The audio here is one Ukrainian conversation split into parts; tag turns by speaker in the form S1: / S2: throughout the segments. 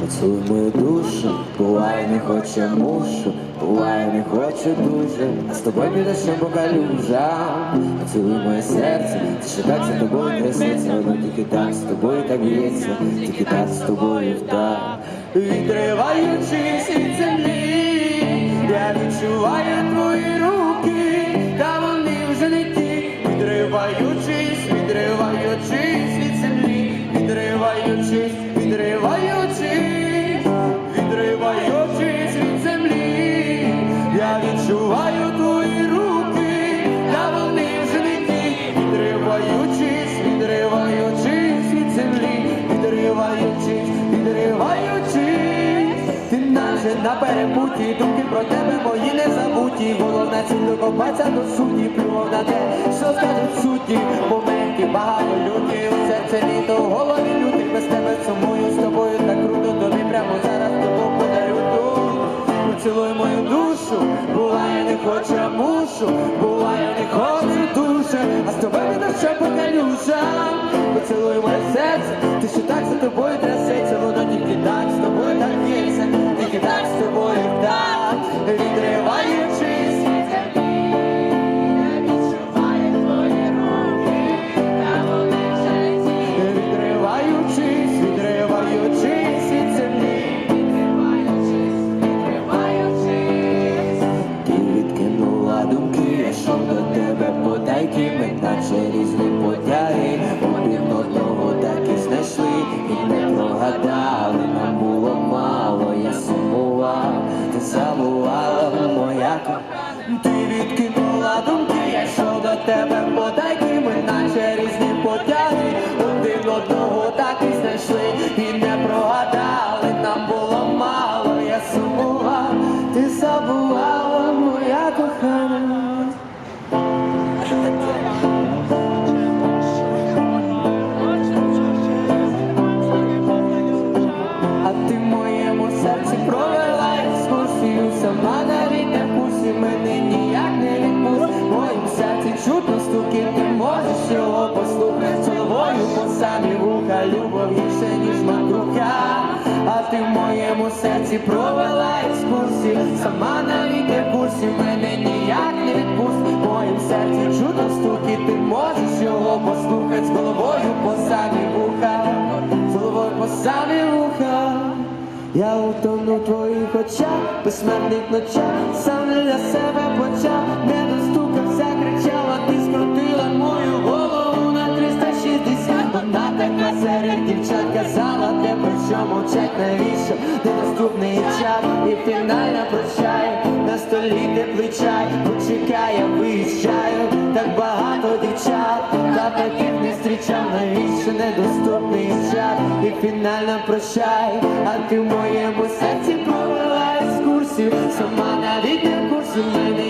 S1: Поцілуй мою душу, буває не хоче мушу, буває не хоче дуже, а з тобою піде ще по калюжам. Поцілуй моє серце, ти ще так за тобою трясеться, воно тільки так з тобою так б'ється, тільки так з тобою вдав. Відриваючись від землі, я відчуваю відриваючись, відриваючись, від землі, я відчуваю твої руки, та вони вже не відриваючись, від землі, відриваючись, відриваючись, ти на перепуті, думки про тебе мої не забуті. Головна ціль докопатися до суті, плював на те, що скажуть суті. Моменті багато люті, у серце літо, голові люти, без тебе сумую з тобою так круто, тобі прямо зараз тобі подарю тут. Поцілуй мою душу, буває не хочу, а мушу, буває не хочу душе, а з тобою не що по калюшам. Поцілуй моє серце, ти що так за тобою трясеться, воно тільки так з тобою так б'ється, тільки так з тобою так, відриваючись. Потайки, ми наче різні потяги, один одного так і знайшли, і не прогадали, нам було мало, я сумував, ти забувала моя кохана. Ти відкинула думки, я йшов до тебе. Подайки, ми наче різні потяги, сама навіть не в мене ніяк не відпусть. Моїм серці чутно стукіт, ти можеш його послухати головою по самі вуха, любов гірше, ніж мандрука. А ти в моєму серці провела екскурсію, сама навіть не в мене ніяк не відпусть. Моїм серці чутно стукіт, ти можеш його послухати з головою по самі вуха, з головою по самі вуха. Я утону в твоїх очах, безсмертних ночах, сам для себе почав, навіщо недоступний чат і фінально прощай, на столі теплий чай, почекай, я виїжджаю, так багато дівчат, та таких не зустрічав, навіщо недоступний чат і фінально прощай, а ти в моєму серці провела екскурсію, сама навіть не в курсі мене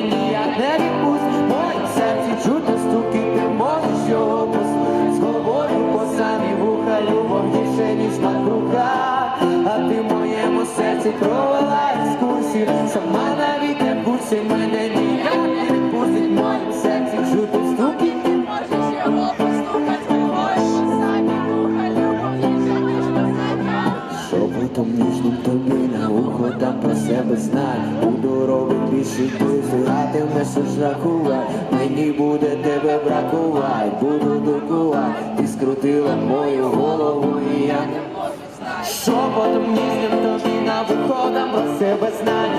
S1: більше ти гратимеш Мені буде тебе бракувати, буду докувати Ти скрутила мою голову і я не можу знати. Шепотом ніжним тобі на виходам про себе знай